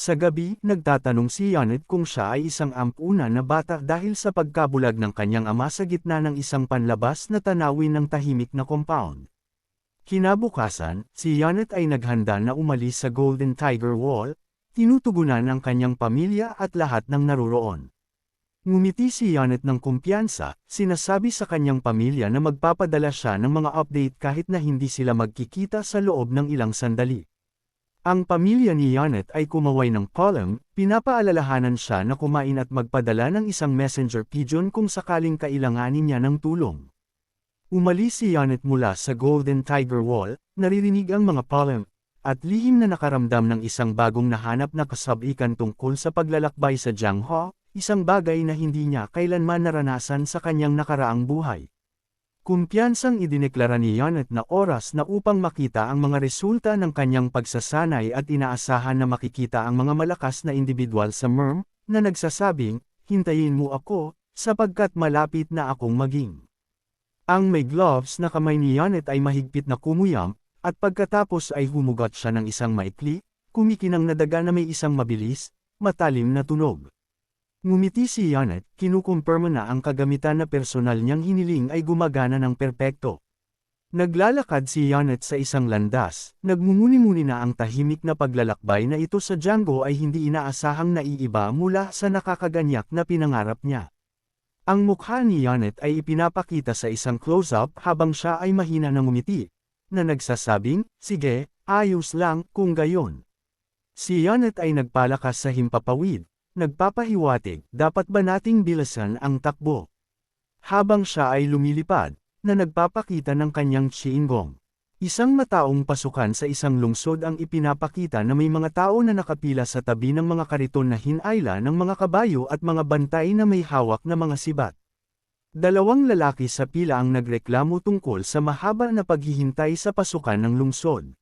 Sa gabi, nagtatanong si Janet kung siya ay isang ampuna na bata dahil sa pagkabulag ng kanyang ama sa gitna ng isang panlabas na tanawin ng tahimik na compound. Kinabukasan, si Janet ay naghanda na umalis sa Golden Tiger Wall, tinutugunan ang kanyang pamilya at lahat ng naruroon. Ngumiti si Janet ng kumpiyansa, sinasabi sa kanyang pamilya na magpapadala siya ng mga update kahit na hindi sila magkikita sa loob ng ilang sandali. Ang pamilya ni Janet ay kumaway ng column, pinapaalalahanan siya na kumain at magpadala ng isang messenger pigeon kung sakaling kailanganin niya ng tulong. Umalis si Janet mula sa Golden Tiger Wall, naririnig ang mga column, at lihim na nakaramdam ng isang bagong nahanap na kasabikan tungkol sa paglalakbay sa Jiangho, isang bagay na hindi niya kailanman naranasan sa kanyang nakaraang buhay. Kumpiyansang idineklara ni Janet na oras na upang makita ang mga resulta ng kanyang pagsasanay at inaasahan na makikita ang mga malakas na individual sa MERM, na nagsasabing, hintayin mo ako, sapagkat malapit na akong maging. Ang may gloves na kamay ni Janet ay mahigpit na kumuyam, at pagkatapos ay humugot siya ng isang maikli, kumikinang na daga na may isang mabilis, matalim na tunog. Ngumiti si Janet, kinukumpirma na ang kagamitan na personal niyang hiniling ay gumagana ng perpekto. Naglalakad si Janet sa isang landas, nagmumuni-muni na ang tahimik na paglalakbay na ito sa Django ay hindi inaasahang naiiba mula sa nakakaganyak na pinangarap niya. Ang mukha ni Janet ay ipinapakita sa isang close-up habang siya ay mahina ng ngumiti, na nagsasabing, sige, ayos lang kung gayon. Si Janet ay nagpalakas sa himpapawid, Nagpapahiwatig, dapat ba nating bilasan ang takbo? Habang siya ay lumilipad, na nagpapakita ng kanyang chiingong. Isang mataong pasukan sa isang lungsod ang ipinapakita na may mga tao na nakapila sa tabi ng mga kariton na hinayla ng mga kabayo at mga bantay na may hawak na mga sibat. Dalawang lalaki sa pila ang nagreklamo tungkol sa mahaba na paghihintay sa pasukan ng lungsod.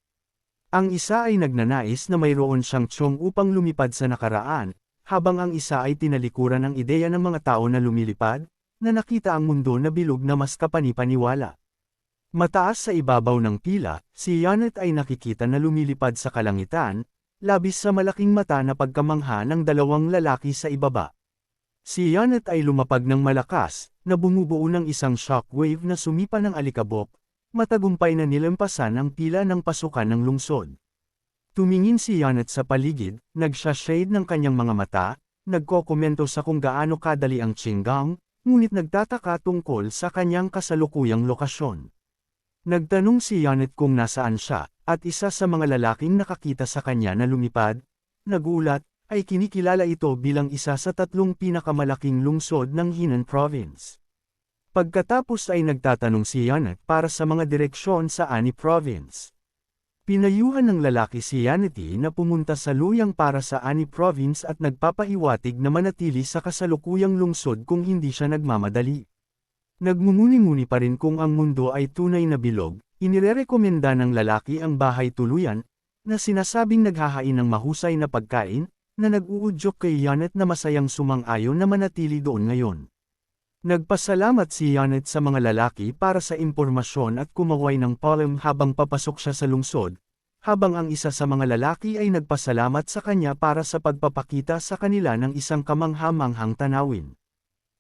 Ang isa ay nagnanais na mayroon siyang tiyong upang lumipad sa nakaraan, habang ang isa ay tinalikuran ng ideya ng mga tao na lumilipad, na nakita ang mundo na bilog na mas kapanipaniwala. Mataas sa ibabaw ng pila, si Janet ay nakikita na lumilipad sa kalangitan, labis sa malaking mata na pagkamangha ng dalawang lalaki sa ibaba. Si Janet ay lumapag ng malakas, na bumubuo ng isang shockwave na sumipa ng alikabok, matagumpay na nilampasan ang pila ng pasukan ng lungsod. Tumingin si Janet sa paligid, nagsha-shade ng kanyang mga mata, nagkokomento sa kung gaano kadali ang Qinggang, ngunit nagtataka tungkol sa kanyang kasalukuyang lokasyon. Nagtanong si Janet kung nasaan siya, at isa sa mga lalaking nakakita sa kanya na lumipad, nagulat, ay kinikilala ito bilang isa sa tatlong pinakamalaking lungsod ng Henan Province. Pagkatapos ay nagtatanong si Janet para sa mga direksyon sa Ani Province. Pinayuhan ng lalaki si Yanity na pumunta sa luyang para sa Ani Province at nagpapahiwatig na manatili sa kasalukuyang lungsod kung hindi siya nagmamadali. Nagmumuni-muni pa rin kung ang mundo ay tunay na bilog, inirerekomenda ng lalaki ang bahay tuluyan, na sinasabing naghahain ng mahusay na pagkain, na nag-uudyok kay Janet na masayang sumang-ayon na manatili doon ngayon. Nagpasalamat si Janet sa mga lalaki para sa impormasyon at kumaway ng palm habang papasok siya sa lungsod, habang ang isa sa mga lalaki ay nagpasalamat sa kanya para sa pagpapakita sa kanila ng isang kamanghamanghang tanawin.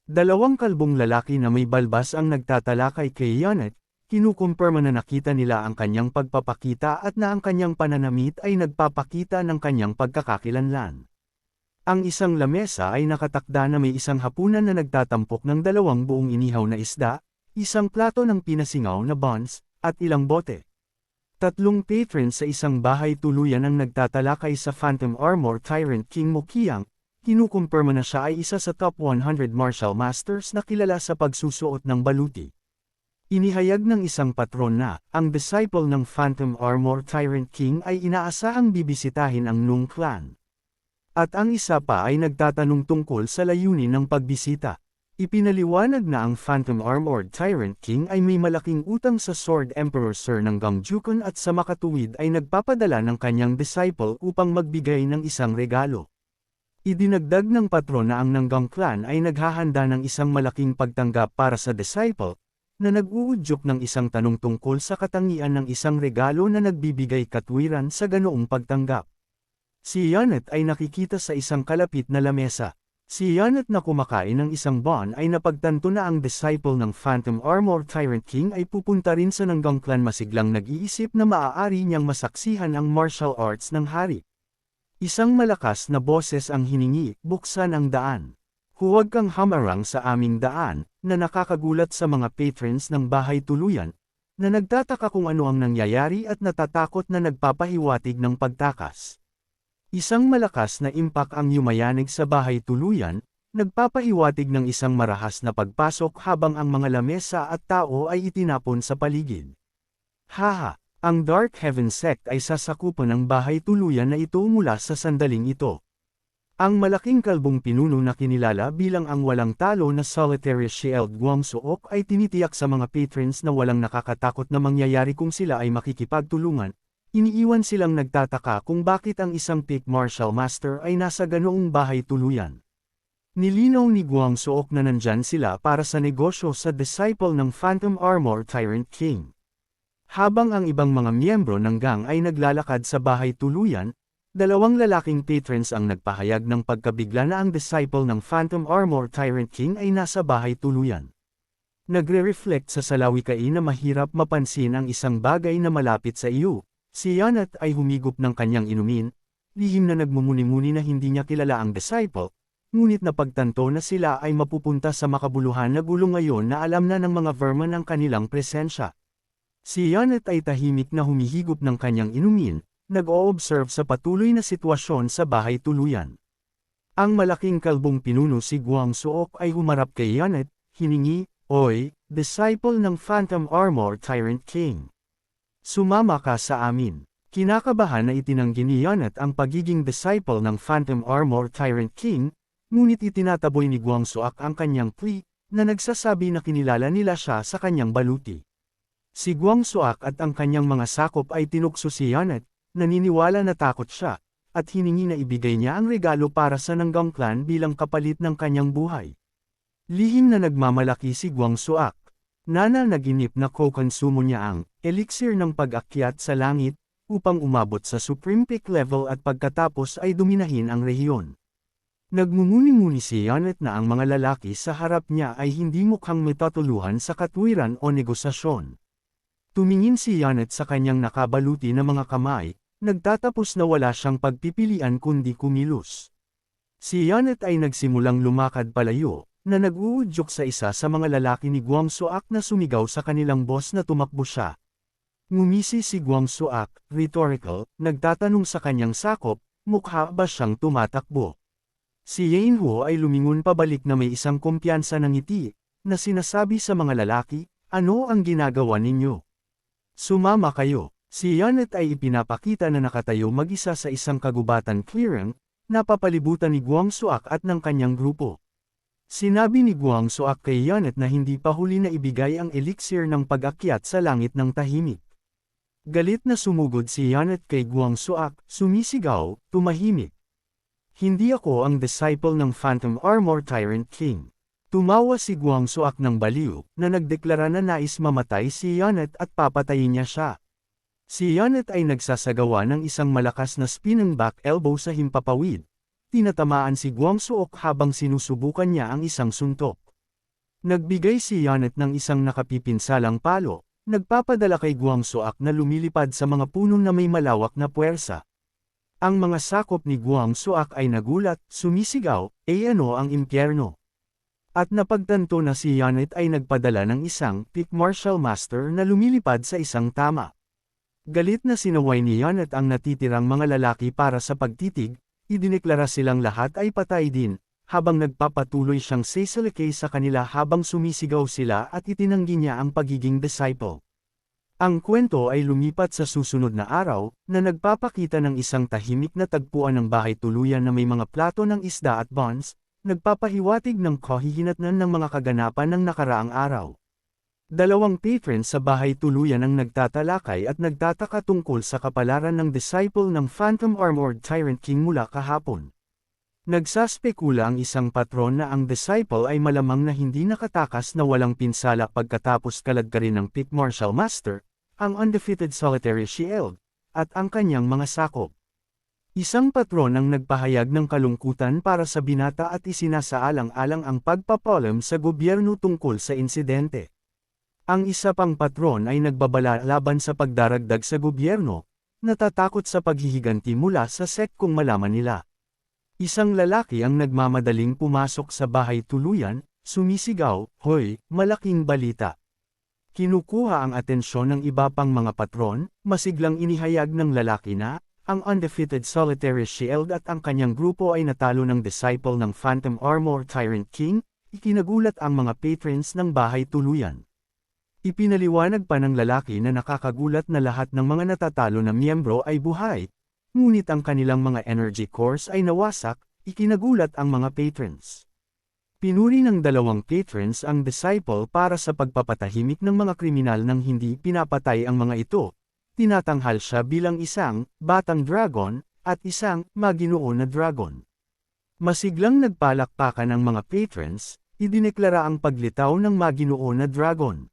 Dalawang kalbong lalaki na may balbas ang nagtatalakay kay Janet, kinukumpirma na nakita nila ang kanyang pagpapakita at na ang kanyang pananamit ay nagpapakita ng kanyang pagkakakilanlan. Ang isang lamesa ay nakatakda na may isang hapunan na nagtatampok ng dalawang buong inihaw na isda, isang plato ng pinasingaw na buns, at ilang bote. Tatlong patrons sa isang bahay tuluyan ang nagtatalakay sa Phantom Armor Tyrant King Mokiang, kinukumpirma na siya ay isa sa top 100 martial masters na kilala sa pagsusuot ng baluti. Inihayag ng isang patron na, ang disciple ng Phantom Armor Tyrant King ay inaasahang bibisitahin ang Nung Clan. At ang isa pa ay nagtatanong tungkol sa layunin ng pagbisita. Ipinaliwanag na ang Phantom Armored Tyrant King ay may malaking utang sa Sword Emperor Sir ng Gamjukon at sa makatuwid ay nagpapadala ng kanyang disciple upang magbigay ng isang regalo. Idinagdag ng patron na ang Nanggang clan ay naghahanda ng isang malaking pagtanggap para sa disciple, na nag-uudyok ng isang tanong tungkol sa katangian ng isang regalo na nagbibigay katwiran sa ganoong pagtanggap. Si Janet ay nakikita sa isang kalapit na lamesa. Si Janet na kumakain ng isang bon ay napagtanto na ang disciple ng Phantom Armor Tyrant King ay pupunta rin sa Nanggang Clan masiglang nag-iisip na maaari niyang masaksihan ang martial arts ng hari. Isang malakas na boses ang hiningi, buksan ang daan. Huwag kang hamarang sa aming daan, na nakakagulat sa mga patrons ng bahay tuluyan, na nagtataka kung ano ang nangyayari at natatakot na nagpapahiwatig ng pagtakas. Isang malakas na impak ang yumayanig sa bahay tuluyan, nagpapahiwatig ng isang marahas na pagpasok habang ang mga lamesa at tao ay itinapon sa paligid. Haha, ang Dark Heaven Sect ay sasakupan ng bahay tuluyan na ito mula sa sandaling ito. Ang malaking kalbong pinuno na kinilala bilang ang walang talo na Solitary Shield Guangsuok ay tinitiyak sa mga patrons na walang nakakatakot na mangyayari kung sila ay makikipagtulungan, Iniiwan silang nagtataka kung bakit ang isang peak martial master ay nasa ganoong bahay tuluyan. Nilinaw ni Guang Suok na nandyan sila para sa negosyo sa disciple ng Phantom Armor Tyrant King. Habang ang ibang mga miyembro ng gang ay naglalakad sa bahay tuluyan, dalawang lalaking patrons ang nagpahayag ng pagkabigla na ang disciple ng Phantom Armor Tyrant King ay nasa bahay tuluyan. Nagre-reflect sa salawikain na mahirap mapansin ang isang bagay na malapit sa iyo, Si Yanat ay humigop ng kanyang inumin, lihim na nagmumuni-muni na hindi niya kilala ang disciple, ngunit napagtanto na sila ay mapupunta sa makabuluhan na gulo ngayon na alam na ng mga vermin ang kanilang presensya. Si Yanat ay tahimik na humihigop ng kanyang inumin, nag-o-observe sa patuloy na sitwasyon sa bahay tuluyan. Ang malaking kalbong pinuno si Guang Suok ay humarap kay Yanet, hiningi, Oy, disciple ng Phantom Armor Tyrant King. Sumama ka sa amin. Kinakabahan na itinanggi ni Yonat ang pagiging disciple ng Phantom Armor Tyrant King, ngunit itinataboy ni Guang Suak ang kanyang plea, na nagsasabi na kinilala nila siya sa kanyang baluti. Si Guang Suak at ang kanyang mga sakop ay tinukso si Yonat, naniniwala na takot siya, at hiningi na ibigay niya ang regalo para sa Nanggang Clan bilang kapalit ng kanyang buhay. Lihim na nagmamalaki si Guang Suak. Nana naginip na kokonsumo niya ang elixir ng pag-akyat sa langit upang umabot sa supreme peak level at pagkatapos ay duminahin ang rehiyon. Nagmumuni-muni si Janet na ang mga lalaki sa harap niya ay hindi mukhang metatuluhan sa katwiran o negosasyon. Tumingin si Janet sa kanyang nakabaluti na mga kamay, nagtatapos na wala siyang pagpipilian kundi kumilos. Si Janet ay nagsimulang lumakad palayo, na nag-uudyok sa isa sa mga lalaki ni Guang Suak na sumigaw sa kanilang boss na tumakbo siya. Ngumisi si Guang Suak, rhetorical, nagtatanong sa kanyang sakop, mukha ba siyang tumatakbo. Si Yain ay lumingon pabalik na may isang kumpiyansa ng ngiti, na sinasabi sa mga lalaki, ano ang ginagawa ninyo? Sumama kayo. Si Yanet ay ipinapakita na nakatayo mag-isa sa isang kagubatan clearing, napapalibutan ni Guang Suak at ng kanyang grupo. Sinabi ni Guang Soak kay Yanet na hindi pa huli na ibigay ang elixir ng pag-akyat sa langit ng tahimik. Galit na sumugod si Yanet kay Guang Soak, sumisigaw, tumahimik. Hindi ako ang disciple ng Phantom Armor Tyrant King. Tumawa si Guang Soak ng baliw, na nagdeklara na nais mamatay si Yanet at papatayin niya siya. Si Yanet ay nagsasagawa ng isang malakas na spinning back elbow sa himpapawid, Tinatamaan si Guang Suok habang sinusubukan niya ang isang suntok. Nagbigay si Yanet ng isang nakapipinsalang palo, nagpapadala kay Guang Suok na lumilipad sa mga puno na may malawak na puwersa. Ang mga sakop ni Guang Suok ay nagulat, sumisigaw, e ano ang impyerno? At napagtanto na si Yanet ay nagpadala ng isang Peak Martial Master na lumilipad sa isang tama. Galit na sinaway ni Yanet ang natitirang mga lalaki para sa pagtitig, idineklara silang lahat ay patay din, habang nagpapatuloy siyang sesalikay sa kanila habang sumisigaw sila at itinanggi niya ang pagiging disciple. Ang kwento ay lumipat sa susunod na araw, na nagpapakita ng isang tahimik na tagpuan ng bahay tuluyan na may mga plato ng isda at buns, nagpapahiwatig ng kahihinatnan ng mga kaganapan ng nakaraang araw. Dalawang patron sa bahay tuluyan ang nagtatalakay at nagtataka tungkol sa kapalaran ng disciple ng Phantom Armored Tyrant King mula kahapon. Nagsaspekula ang isang patron na ang disciple ay malamang na hindi nakatakas na walang pinsala pagkatapos kalagkarin ng Pit Martial Master, ang undefeated solitary shield, at ang kanyang mga sakop. Isang patron ang nagpahayag ng kalungkutan para sa binata at isinasaalang-alang ang pagpapalam sa gobyerno tungkol sa insidente. Ang isa pang patron ay nagbabala laban sa pagdaragdag sa gobyerno, natatakot sa paghihiganti mula sa SEC kung malaman nila. Isang lalaki ang nagmamadaling pumasok sa bahay tuluyan, sumisigaw, Hoy, malaking balita. Kinukuha ang atensyon ng iba pang mga patron, masiglang inihayag ng lalaki na, ang undefeated solitary shield at ang kanyang grupo ay natalo ng disciple ng Phantom Armor Tyrant King, ikinagulat ang mga patrons ng bahay tuluyan. Ipinaliwanag pa ng lalaki na nakakagulat na lahat ng mga natatalo na miyembro ay buhay, ngunit ang kanilang mga energy cores ay nawasak, ikinagulat ang mga patrons. Pinuri ng dalawang patrons ang disciple para sa pagpapatahimik ng mga kriminal nang hindi pinapatay ang mga ito, tinatanghal siya bilang isang batang dragon at isang maginoo na dragon. Masiglang nagpalakpakan ang mga patrons, idineklara ang paglitaw ng maginoo na dragon.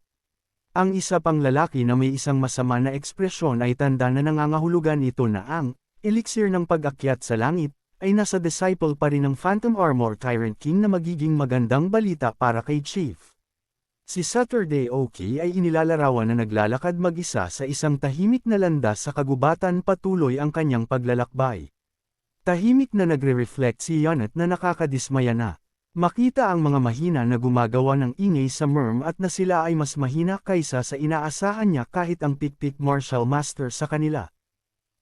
Ang isa pang lalaki na may isang masama na ekspresyon ay tanda na nangangahulugan ito na ang elixir ng pag-akyat sa langit ay nasa disciple pa rin ng Phantom Armor Tyrant King na magiging magandang balita para kay Chief. Si Saturday Oki ay inilalarawan na naglalakad mag-isa sa isang tahimik na landas sa kagubatan patuloy ang kanyang paglalakbay. Tahimik na nagre-reflect si Yonet na nakakadismaya na. Makita ang mga mahina na gumagawa ng ingay sa merm at na sila ay mas mahina kaysa sa inaasahan niya kahit ang pikpik martial master sa kanila.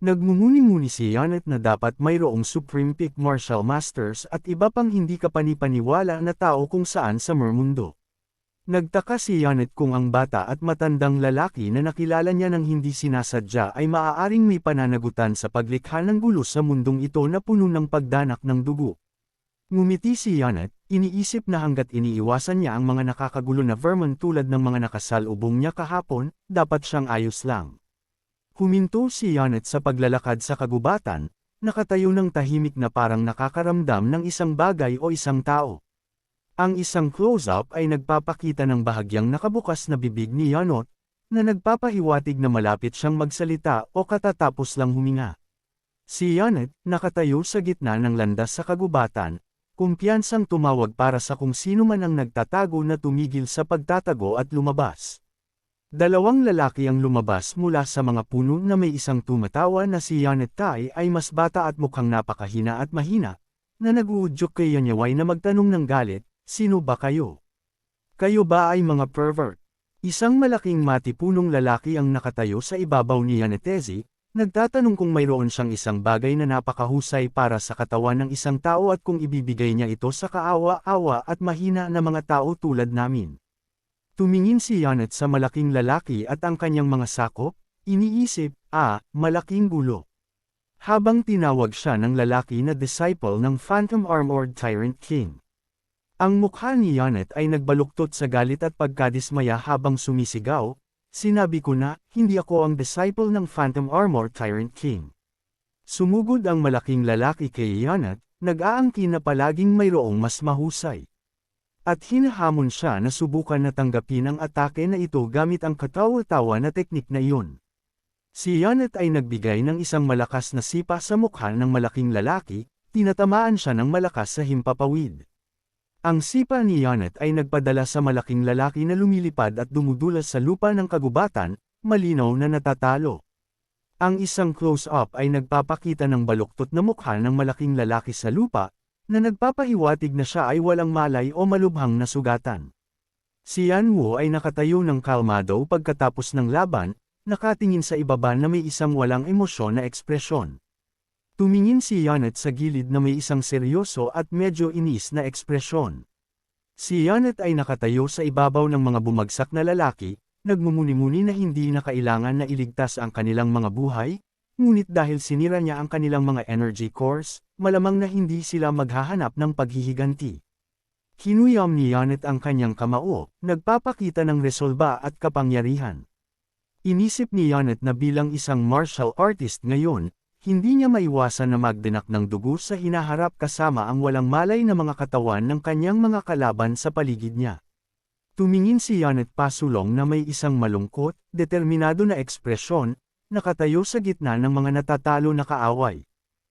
Nagmumuni-muni si Yonet na dapat mayroong Supreme Pick Martial Masters at iba pang hindi kapanipaniwala na tao kung saan sa mermundo. Nagtaka si Janet kung ang bata at matandang lalaki na nakilala niya ng hindi sinasadya ay maaaring may pananagutan sa paglikha ng gulo sa mundong ito na puno ng pagdanak ng dugo. Ngumiti si Janet, iniisip na hanggat iniiwasan niya ang mga nakakagulo na vermin tulad ng mga nakasalubong niya kahapon, dapat siyang ayos lang. Huminto si Janet sa paglalakad sa kagubatan, nakatayo ng tahimik na parang nakakaramdam ng isang bagay o isang tao. Ang isang close-up ay nagpapakita ng bahagyang nakabukas na bibig ni Yanot, na nagpapahiwatig na malapit siyang magsalita o katatapos lang huminga. Si Yanet, nakatayo sa gitna ng landas sa kagubatan, kumpiyansang tumawag para sa kung sino man ang nagtatago na tumigil sa pagtatago at lumabas. Dalawang lalaki ang lumabas mula sa mga puno na may isang tumatawa na si Yanet Tai ay mas bata at mukhang napakahina at mahina, na nag-uudyok kay Yanyaway na magtanong ng galit, Sino ba kayo? Kayo ba ay mga pervert? Isang malaking matipunong lalaki ang nakatayo sa ibabaw ni Yanetezi, nagtatanong kung mayroon siyang isang bagay na napakahusay para sa katawan ng isang tao at kung ibibigay niya ito sa kaawa-awa at mahina na mga tao tulad namin. Tumingin si Yanet sa malaking lalaki at ang kanyang mga sakop, iniisip, ah, malaking gulo. Habang tinawag siya ng lalaki na disciple ng Phantom Armored Tyrant King. Ang mukha ni Janet ay nagbaluktot sa galit at pagkadismaya habang sumisigaw, sinabi ko na, hindi ako ang disciple ng Phantom Armor Tyrant King. Sumugod ang malaking lalaki kay Janet, nag-aangkin na palaging mayroong mas mahusay. At hinahamon siya na subukan na tanggapin ang atake na ito gamit ang katawa-tawa na teknik na iyon. Si Janet ay nagbigay ng isang malakas na sipa sa mukha ng malaking lalaki, tinatamaan siya ng malakas sa himpapawid. Ang sipa ni Janet ay nagpadala sa malaking lalaki na lumilipad at dumudulas sa lupa ng kagubatan, malinaw na natatalo. Ang isang close-up ay nagpapakita ng baluktot na mukha ng malaking lalaki sa lupa, na nagpapahiwatig na siya ay walang malay o malubhang na sugatan. Si Yan Wu ay nakatayo ng kalmado pagkatapos ng laban, nakatingin sa ibaba na may isang walang emosyon na ekspresyon. Tumingin si Janet sa gilid na may isang seryoso at medyo inis na ekspresyon. Si Janet ay nakatayo sa ibabaw ng mga bumagsak na lalaki, nagmumuni-muni na hindi na kailangan na iligtas ang kanilang mga buhay, ngunit dahil sinira niya ang kanilang mga energy cores, malamang na hindi sila maghahanap ng paghihiganti. Hinuyam ni Janet ang kanyang kamao, nagpapakita ng resolba at kapangyarihan. Inisip ni Janet na bilang isang martial artist ngayon, hindi niya maiwasan na magdinak ng dugo sa hinaharap kasama ang walang malay na mga katawan ng kanyang mga kalaban sa paligid niya. Tumingin si Janet Pasulong na may isang malungkot, determinado na ekspresyon, nakatayo sa gitna ng mga natatalo na kaaway.